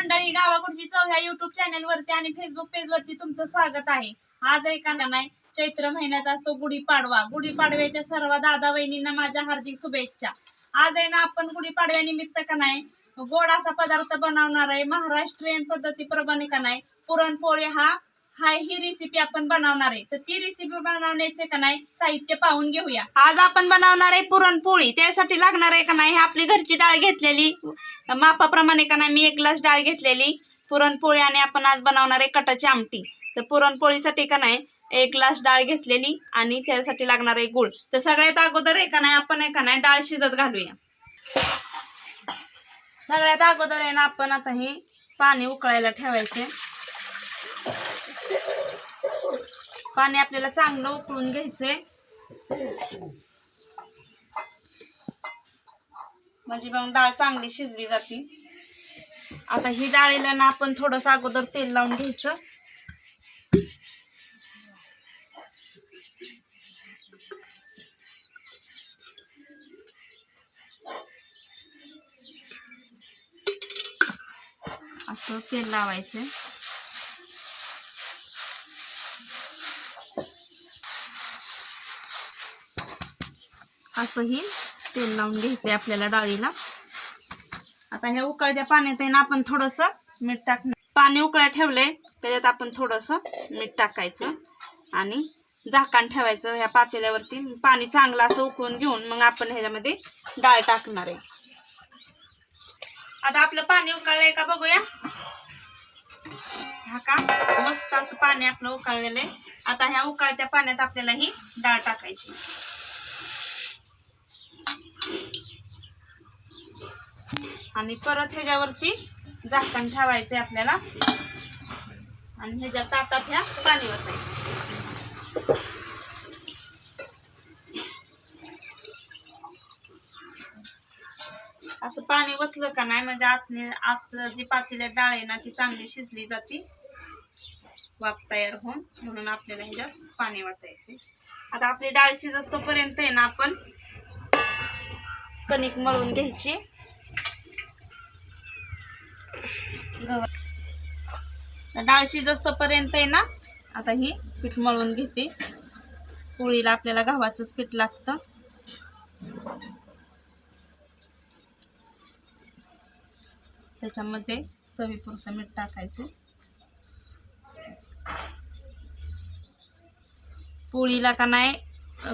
मंडळी गावाकडची चव ह्या युट्यूब चॅनल वरती आणि फेसबुक पेज वरती तुमचं स्वागत आहे. आज ना नाही चैत्र महिन्यात असतो गुढीपाडवा. गुढीपाडव्याच्या सर्व दादा वहिनींना माझ्या हार्दिक शुभेच्छा. आज आहे ना आपण गुढीपाडव्यानिमित्त का नाही गोड असा पदार्थ बनवणार आहे. महाराष्ट्रीयन पद्धतीप्रमाणे का नाही पुरणपोळी हा हा ही रेसिपी आपण बनवणार आहे. तर ती रेसिपी बनवण्याचे का नाही साहित्य पाहून घेऊया. आज आपण बनवणार आहे पुरणपोळी. त्यासाठी लागणार आहे का नाही आपली घरची डाळ घेतलेली. मापाप्रमाणे का नाही मी एक ग्लास डाळ घेतलेली. पुरणपोळी आणि आपण आज बनवणार आहे कटाची आमटी. तर पुरणपोळीसाठी का नाही एक ग्लास डाळ घेतलेली आणि त्यासाठी लागणार आहे गुळ. तर सगळ्यात अगोदर आहे का नाही आपण आहे का नाही डाळ शिजत घालूया. सगळ्यात अगोदर आहे ना आपण आता हे पाणी उकळायला ठेवायचे. पाणी आपल्याला चांगलं उकळून घ्यायचंय. म्हणजे मग डाळ चांगली शिजली जाते. आता ही डाळीला ना आपण थोडस अगोदर तेल लावून घ्यायचं. असं तेल लावायचं असंही तेल लावून घ्यायचं आहे आपल्याला डाळीला. आता ह्या उकळत्या पाण्यात आहे ना आपण थोडस मीठ टाकणार. पाणी उकळ्या ठेवलंय त्याच्यात आपण थोडस मीठ टाकायचं आणि झाकण ठेवायचं. ह्या पातेल्यावरती पाणी चांगलं असं उकळून घेऊन मग आपण ह्याच्यामध्ये डाळ टाकणार आहे. आता आपलं पाणी उकळलंय का बघूया? हा का? मस्त असं पाणी आपलं उकळलेलं आहे. आता ह्या उकळत्या पाण्यात आपल्याला ही डाळ टाकायची. आणि परत ह्याच्यावरती झाकण ठेवायचंय आपल्याला. आणि ह्याच्या ताटात ह्या पाणी वतायचं असं पाणी वतलं का नाही म्हणजे आतने आत जी पातीला डाळ आहे ना ती चांगली शिजली जाते. वाफ तयार होऊन म्हणून आपल्याला ह्याच्यात पाणी वाटायचे आता आपली डाळ शिजतोपर्यंत आहे ना आपण कणिक मळून घ्यायची. गव्हा- डाळ शिजत आहे ना आता ही पीठ मळून घेते. पोळीला आपल्याला गव्हाचंच पीठ लागतं. त्याच्यामध्ये चवीपुरतं मीठ टाकायचं. पोळीला का नाही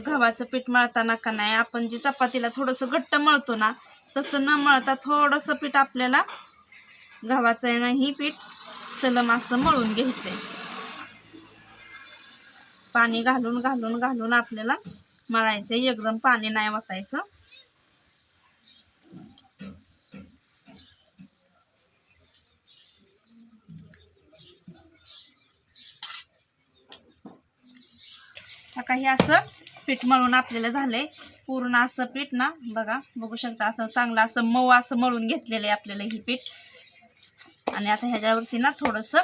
गव्हाचं पीठ मळताना का नाही आपण जी चपातीला थोडंसं घट्ट मळतो ना तसं न मळता थोडंसं पीठ आपल्याला गव्हाचं आहे ना ही पीठ सलम असं मळून घ्यायचंय. पाणी घालून घालून घालून आपल्याला मळायचंय. एकदम पाणी नाही वाटायचं आता हे असं पीठ मळून आपल्याला झालंय. पूर्ण असं पीठ ना बघा बघू शकता असं चांगलं असं मऊ असं मळून घेतलेलं आहे आपल्याला ही पीठ. आणि आता ह्याच्यावरती ना थोडंसं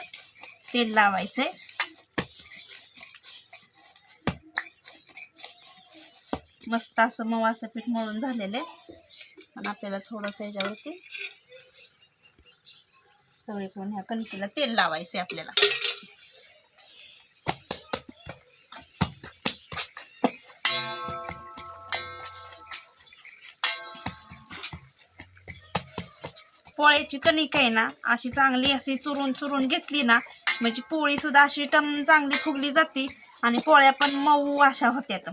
तेल लावायचंय. मस्त असं मऊ असं पीठ मळून झालेलं आहे. आणि आपल्याला थोडंसं ह्याच्यावरती सगळीकडून ह्या कणकीला तेल लावायचंय आपल्याला. पोळ्याची कणिक आहे ना. अशी चांगली अशी चुरून चुरून घेतली ना म्हणजे पोळी सुद्धा अशी टम चांगली फुगली जाते आणि पोळ्या पण मऊ अशा होत्यात.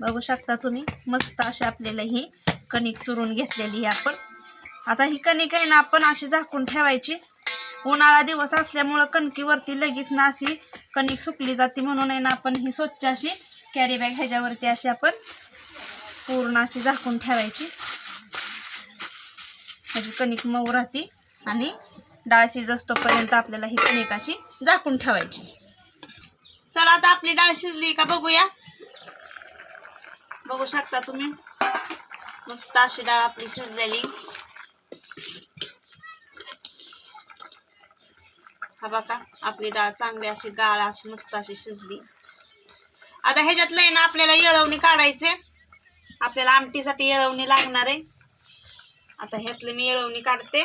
बघू शकता तुम्ही मस्त अशी आपल्याला ही कणिक चुरून घेतलेली आहे आपण. आता ही कणिक आहे ना आपण अशी झाकून ठेवायची. उन्हाळा दिवस असल्यामुळं कणकीवरती लगेच ना अशी कणिक सुकली जाते म्हणून आहे ना आपण ही स्वच्छ अशी कॅरी बॅग ह्याच्यावरती अशी आपण पूर्ण अशी झाकून ठेवायची. ह्याची कणिक मऊ राहते आणि डाळ शिजतोपर्यंत आपल्याला ही कणिक अशी झाकून ठेवायची. चला आता आपली डाळ शिजली का बघूया. बघू शकता तुम्ही. मस्त अशी डाळ आपली शिजलेली. हा बघा आपली डाळ चांगली अशी गाळ अशी मस्त अशी शिजली. आता ह्याच्यातलं आहे ना आपल्याला येळवणी काढायचे. आपल्याला आमटीसाठी येळवणी लागणार आहे. आता ह्यातलं मी येळवणी काढते.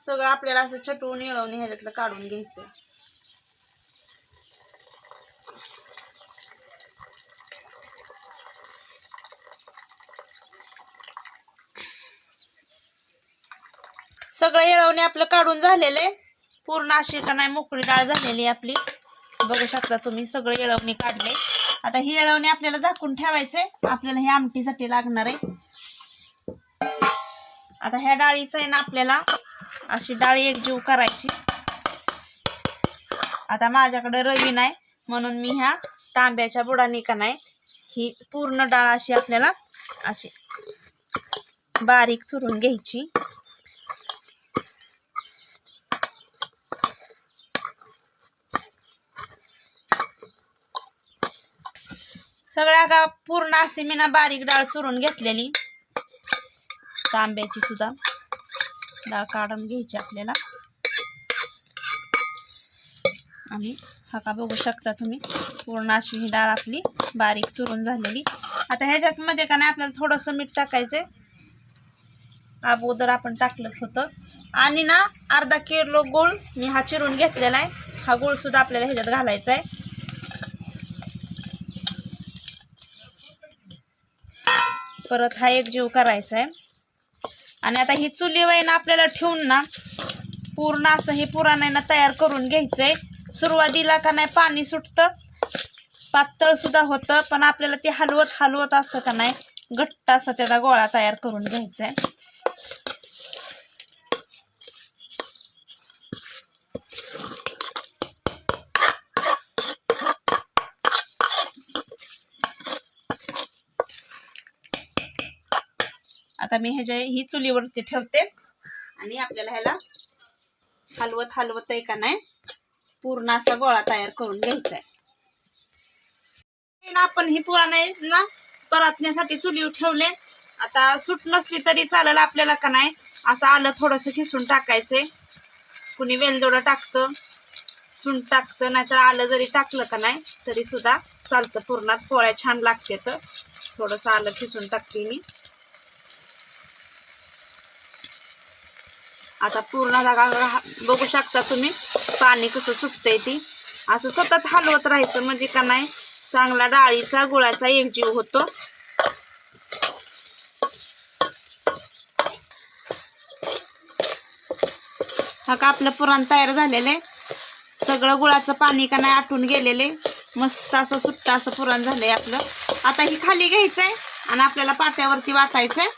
सगळं आपल्याला असं छटवून येळवणी ह्याच्यातलं काढून घ्यायचं सगळं येळवणी आपलं काढून झालेलं आहे. पूर्ण अशी का नाही मोकळी डाळ झालेली आहे आपली. बघू शकता तुम्ही सगळं येळवणी काढले. आता ही येळवणी आपल्याला झाकून ठेवायचंय. आपल्याला हे आमटीसाठी लागणार आहे. आता ह्या डाळीचं आहे ना आपल्याला अशी डाळ एकजीव करायची. आता माझ्याकडे रवी नाही म्हणून मी ह्या तांब्याच्या बुडानी का नाही ही पूर्ण डाळ अशी आपल्याला अशी बारीक चुरून घ्यायची. सगळ्या का पूर्ण अशी मी ना बारीक डाळ चुरून घेतलेली. तांब्याची सुद्धा. डाळ काढून घ्यायची आपल्याला. आणि हा का बघू शकता तुम्ही पूर्ण अशी ही डाळ आपली बारीक चुरून झालेली. आता ह्याच्यामध्ये का नाही आपल्याला थोडंसं मीठ टाकायचंय. अगोदर आपण टाकलंच होतं. आणि ना अर्धा किलो गूळ मी हा चिरून घेतलेला आहे. हा गूळ सुद्धा आपल्याला ह्याच्यात घालायचा आहे परत हा एक जीव करायचा आहे आणि आता ही चुलीवर आहे ना आपल्याला ठेवून ना पूर्ण असं हे पुराण तयार करून घ्यायचंय. सुरुवातीला का नाही पाणी सुटतं पातळ सुद्धा होतं पण आपल्याला ते हलवत हलवत असं का नाही घट्ट असा त्याचा गोळा तयार करून घ्यायचा आहे आता मी ह्याच्या ही चुलीवरती ठेवते. आणि आपल्याला ह्याला हलवत हलवत आहे का नाही पूर्ण असा गोळा तयार करून घ्यायचा आहे आपण ही पुराणे ना परतण्यासाठी चुलीवर ठेवले. आता सुट नसली तरी चालेल आपल्याला का नाही असं आलं थोडंसं खिसून टाकायचंय. कुणी वेलदोडं टाकतं सुंठ टाकतं नाहीतर आलं जरी टाकलं का नाही तरी सुद्धा चालतं. पूर्णात पोळ्या छान लागते तर. थोडंसं आलं खिसून टाकते मी. आता पूर्ण जागा बघू शकता तुम्ही. पाणी कसं सुटतंय ती. असं सतत हलवत राहायचं म्हणजे का नाही चांगला डाळीचा गुळाचा एकजीव होतो. हा का आपलं पुराण तयार झालेलं आहे. सगळं गुळाचं पाणी का नाही आटून गेलेले मस्त असं सुट्ट असं पुरण झालंय आपलं. आता ही खाली घ्यायचंय आणि आपल्याला पाट्यावरती वाटायचंय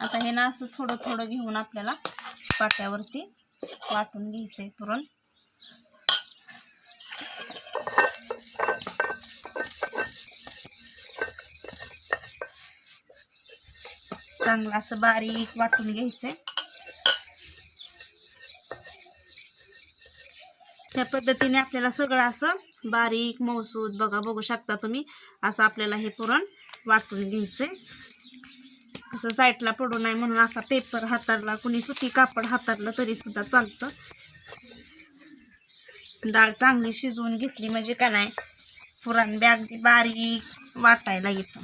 आता हे ना असं थोडं थोडं घेऊन आपल्याला पाट्यावरती वाटून घ्यायचंय पुरण. चांगलं असं बारीक वाटून घ्यायचंय. त्या पद्धतीने आपल्याला सगळं असं बारीक मौसूद बघा बघू शकता तुम्ही असं आपल्याला हे पुरण वाटून घ्यायचंय. असं साईडला पडू नये म्हणून असा पेपर हातारला कुणी सुती कापड हातारलं तरी सुद्धा चालतं. डाळ चांगली शिजवून घेतली म्हणजे का नाही पुरण बी अगदी बारीक वाटायला येतं.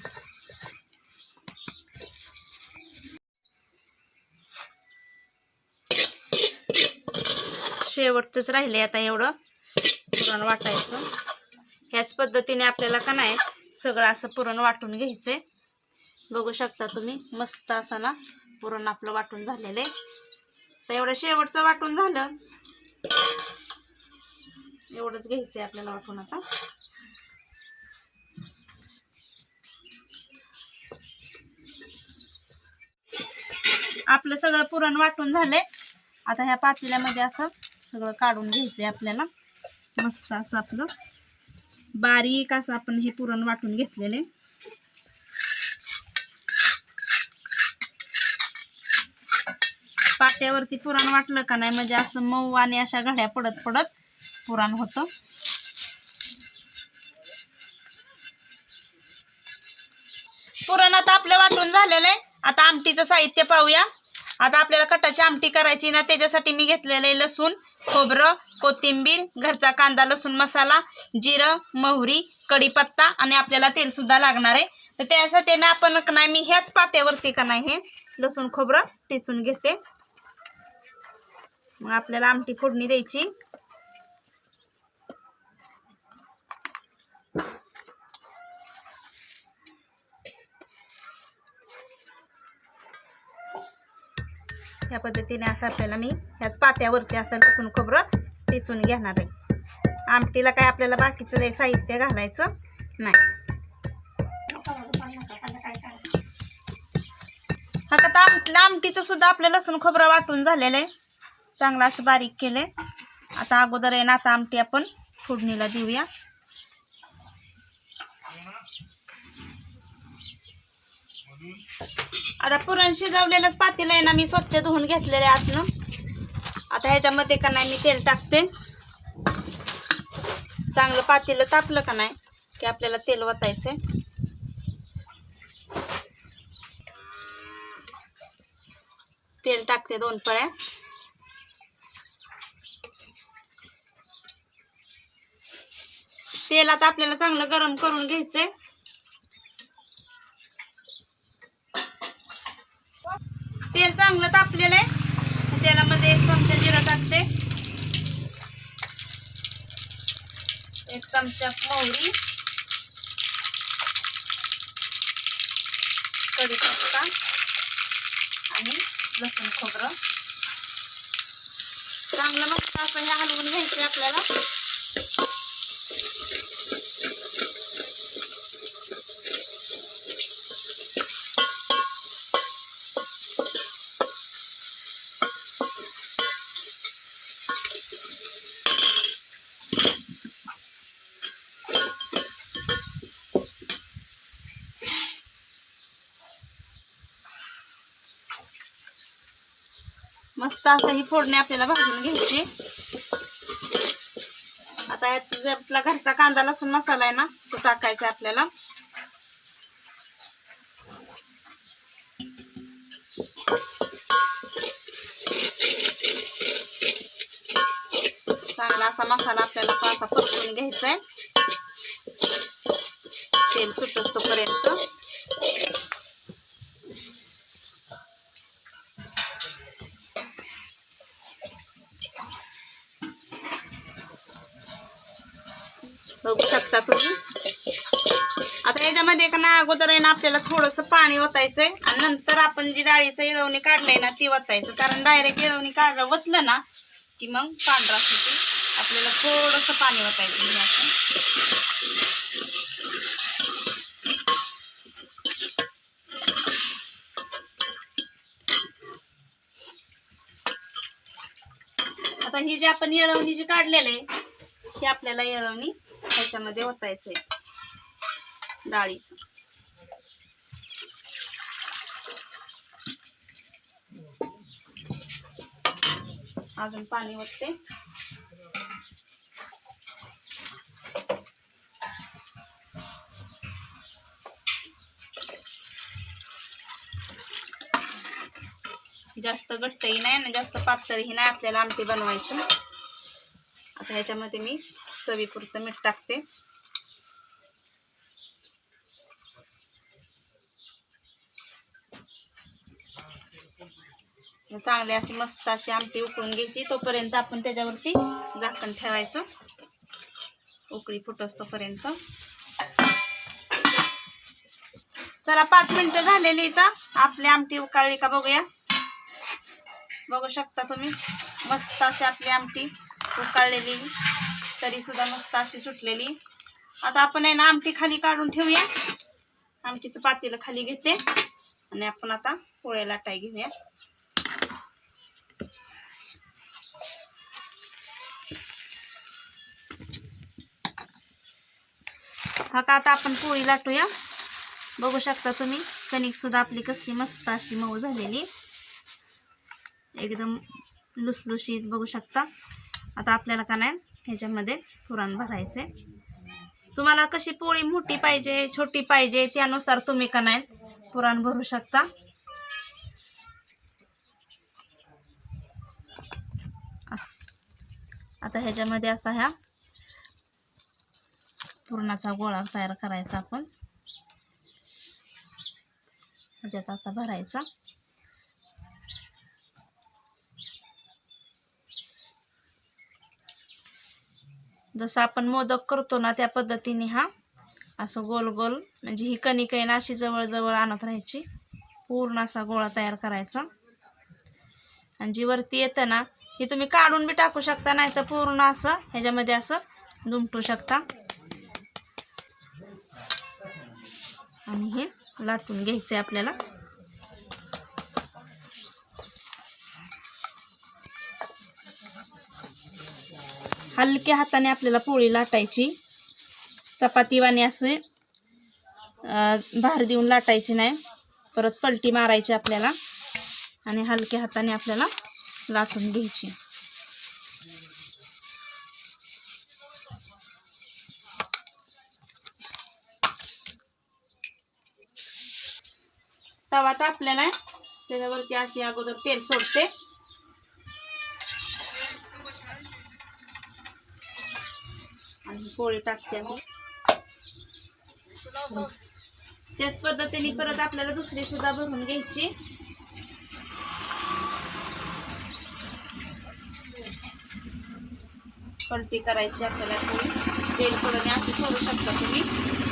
शेवटचंच राहिले आता एवढं पुरण वाटायचं. ह्याच पद्धतीने आपल्याला का नाही सगळं असं पुरण वाटून घ्यायचंय. बघू शकता तुम्ही. मस्त असं ना पुरण आपलं वाटून झालेलं आहे. तर एवढं शेवटचं वाटून झालं. एवढंच घ्यायचंय आपल्याला वाटून आता. आपलं सगळं पुरण वाटून झालंय. आता ह्या पातेल्यामध्ये असं सगळं काढून घ्यायचंय आपल्याला. मस्त असं आपलं बारीक असं आपण हे पुरण वाटून घेतलेले पाट्यावरती पुरण वाटलं का नाही? म्हणजे असं मऊ आणि अशा घड्या पडत पडत पुराण होतं. पुरण आता आपलं वाटून झालेलं आहे. आता आमटीचं साहित्य पाहूया. आता आपल्याला कटाची आमटी करायची ना त्याच्यासाठी मी घेतलेलं आहे लसूण खोबरं कोथिंबीर घरचा कांदा लसूण मसाला जिरं मोहरी कढीपत्ता आणि आपल्याला तेल सुद्धा लागणार आहे. तर त्यासाठी ना आपण नाही मी ह्याच पाट्यावरती का नाही हे लसूण खोबरं टिसून घेते. मग आपल्याला आमटी फोडणी द्यायची. त्या पद्धतीने आता आपल्याला मी ह्याच पाट्यावरती असं लसूण खोबरं पिसून घेणार आहे. आमटीला काय आपल्याला बाकीचं साहित्य घालायचं नाही. आता आमटीचं सुद्धा आपलं लसूण खोबरं वाटून झालेलं आहे. चांगला असं बारीक केलंय. आता अगोदर आहे ना आता आमटी आपण फोडणीला देऊया. आता पुरण शिजवलेलंच पातेलं आहे ना मी स्वच्छ धुवून घेतलेलं आहे आतनं. आता ह्याच्यामध्ये का नाही मी तेल टाकते. चांगलं पातेलं तापलं का नाही की आपल्याला तेल वतायचंय. तेल टाकते दोन पळ्या तेल आता आपल्याला चांगलं गरम करून घ्यायचंय. तेल चांगलं तापलेलं आहे तेलामध्ये एक चमचा जिरा टाकते. एक चमचा मोहरी. कढीपत्ता. आणि लसूण खोबरं. चांगलं मस्त असं हे हलवून घ्यायचं आपल्याला. मस्त असं ही फोडणी आपल्याला भाजून घ्यायची. आता यात जे आपला घरचा कांदा लसूण मसाला आहे ना तो टाकायचा आपल्याला. चांगला असा मसाला आपल्याला परतून घ्यायचा आहे. तेल सुटत तोपर्यंत बघू शकता तुम्ही. आता याच्यामध्ये ना अगोदर आहे ना आपल्याला थोडंसं पाणी ओतायचंय. आणि नंतर आपण जी डाळीचं इळवणी काढलंय ना ती ओतायचं. कारण डायरेक्ट इळवणी काढलं ओतलं ना की मग पांढरा होते आपल्याला थोडंसं पाणी ओतायचं असं. आता ही जी आपण येळवणी जी काढलेली आहे ही आपल्याला येळवणी ह्याच्यामध्ये ओतायचंय. डाळीचं. अजून पाणी ओतते. जास्त घट्टही नाही आणि जास्त पातळही नाही आपल्याला आमटी बनवायची. आता ह्याच्यामध्ये मी चवीपुरतं मीठ टाकते. चांगली अशी मस्त अशी आमटी उकळून घ्यायची. तोपर्यंत आपण त्याच्यावरती झाकण ठेवायचं. उकळी फुटस तोपर्यंत चला पाच मिनिटं झालेली इथं. आपली आमटी उकाळली का बघूया. बघू शकता तुम्ही. मस्त अशी आपली आमटी. उकाळलेली. तरी सुद्धा मस्त अशी सुटलेली. आता आपण आहे ना आमटी खाली काढून ठेवूया. आमटीचं पातेलं खाली घेते. आणि आपण आता पोळ्या लाटाय घेऊया. हा का आता आपण पोळी लाटूया. बघू शकता तुम्ही कणिक सुद्धा आपली कसली मस्त अशी मऊ झालेली. एकदम लुसलुशीत बघू शकता. आता आपल्याला का नाही ह्याच्यामध्ये पुरण भरायचे तुम्हाला कशी पोळी मोठी पाहिजे छोटी पाहिजे त्यानुसार तुम्ही का नाही पुरण भरू शकता. आता ह्याच्यामध्ये असा ह्या पुरणाचा गोळा तयार करायचा आपण. ह्याच्यात आता भरायचा. जसं आपण मोदक करतो ना त्या पद्धतीने हा. असं गोल गोल म्हणजे ही कणिक आहे ना अशी जवळजवळ आणत राहायची. पूर्ण असा गोळा तयार करायचा. आणि जी वरती येतं ना ही तुम्ही काढून बी टाकू शकता नाही तर पूर्ण असं ह्याच्यामध्ये असं दुमटू शकता. आणि हे लाटून घ्यायचं आहे आपल्याला. हलक्या हाताने आपल्याला पोळी लाटायची. चपातीवाने असे भार देऊन लाटायची नाही. परत पलटी मारायची आपल्याला आणि हलक्या हाताने आपल्याला लाटून घ्यायची. तवा तापलेला आहे त्याच्यावरती अशी अगोदर तेल सोडते आणि पोळी टाकते आम्ही. त्याच पद्धतीने परत आपल्याला दुसरी सुद्धा भरून घ्यायची. पलटी करायची आपल्याला पोळी तेल पडून असं सोडू शकता तुम्ही.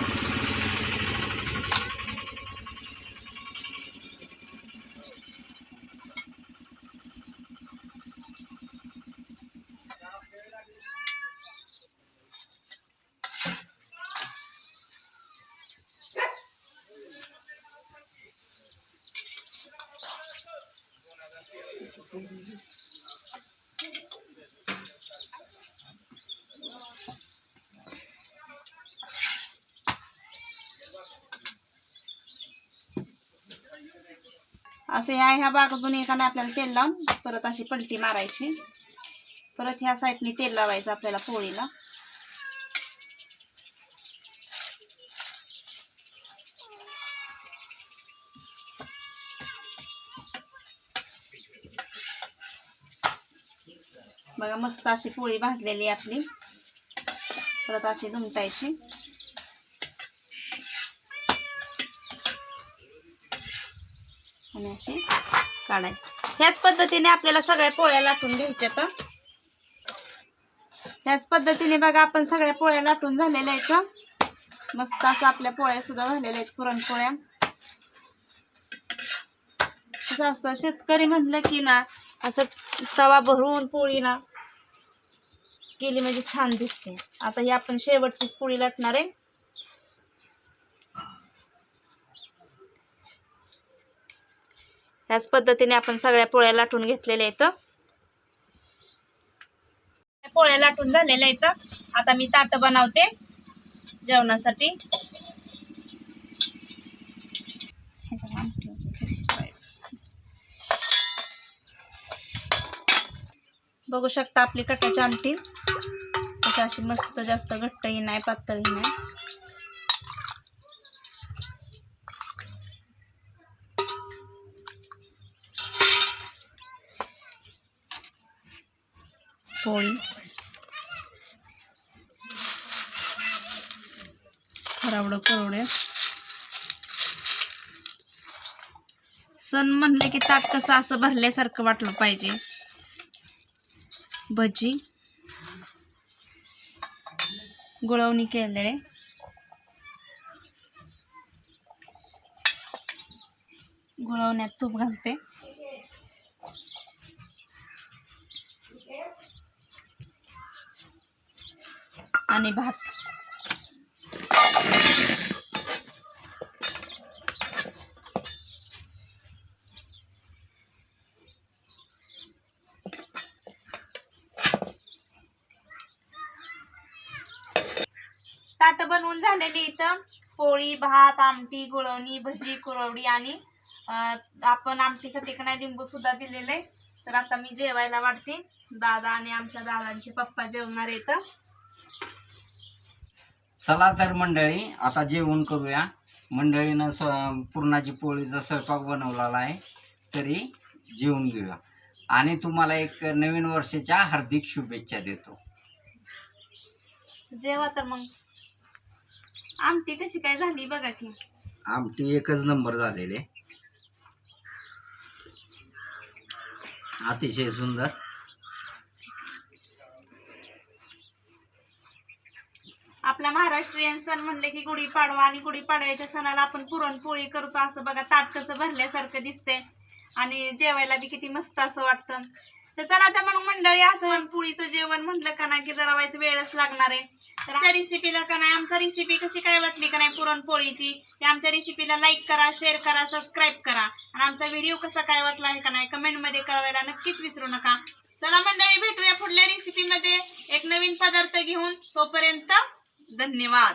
असं ह्या ह्या बाजून एकाने आपल्याला तेल लावून परत अशी पलटी मारायची. परत ह्या साईडने तेल लावायचं आपल्याला पोळीला. बघा मस्त अशी पोळी भाजलेली आहे आपली. परत अशी दुमटायची. आणि अशी काढायची. ह्याच पद्धतीने आपल्याला सगळ्या पोळ्या लाटून घ्यायच्या तर. ह्याच पद्धतीने बघा आपण सगळ्या पोळ्या लाटून झालेल्या आहेत मस्त असं आपल्या पोळ्या सुद्धा झालेल्या आहेत पुरणपोळ्या. असं असं शेतकरी म्हणलं की ना असं तवा भरून पोळी ना केली म्हणजे छान दिसते. आता ही आपण शेवटचीच पोळी लाटणार आहे. ह्याच पद्धतीने आपण सगळ्या पोळ्या लाटून घेतलेल्या आहेत. पोळ्या लाटून झालेल्या आहेत. आता मी ताट बनवते जेवणासाठी. बघू शकता आपली कटाची आमटी. अशी अशी मस्त जास्त घट्टही नाही पातळही नाही. पोळी. खरावडं करवड्या सण म्हणले की ताट कसं असं भरल्यासारखं वाटलं पाहिजे. भजी गुळवणी केलेले. गुळवण्यात तूप घालते. आणि भात. ताट बनवून झालेली इथं. पोळी भात आमटी गुळवणी भजी कुरवडी आणि आपण आमटीसाठी नाही लिंबू सुद्धा दिलेलं आहे. तर आता मी जेवायला वाढते. दादा आणि आमच्या दादांचे पप्पा जेवणार येत चला तर मंडळी आता जेवण करूया. मंडळीनं स्व पुरणाची पोळीचा स्वयंपाक बनवलेला आहे. तरी जेवून घेऊया. आणि तुम्हाला एक नवीन वर्षाच्या हार्दिक शुभेच्छा देतो. जेवा तर मग. आमटी कशी काय झाली बघा की. आमटी एकच नंबर झालेले. अतिशय सुंदर. आपला महाराष्ट्रीयन सण म्हणले की गुढीपाडवा आणि गुढीपाडव्याच्या सणाला आपण पुरणपोळी करतो. असं बघा ताट कसं भरल्यासारखं दिसतंय. आणि जेवायला बी किती मस्त असं वाटतं. तर चला आता मग मंडळी असं पोळीचं जेवण म्हटलं का नाही की जरा व्हायचं वेळच लागणार आहे. तर आमच्या रेसिपीला का नाही आमचा रेसिपी कशी काय वाटली का नाही पुरणपोळीची ते आमच्या रेसिपीला लाईक करा शेअर करा सबस्क्राईब करा. आणि आमचा व्हिडिओ कसा काय वाटला आहे का नाही कमेंटमध्ये कळवायला नक्कीच विसरू नका. चला मंडळी भेटूया पुढल्या रेसिपीमध्ये एक नवीन पदार्थ घेऊन तोपर्यंत धन्यवाद.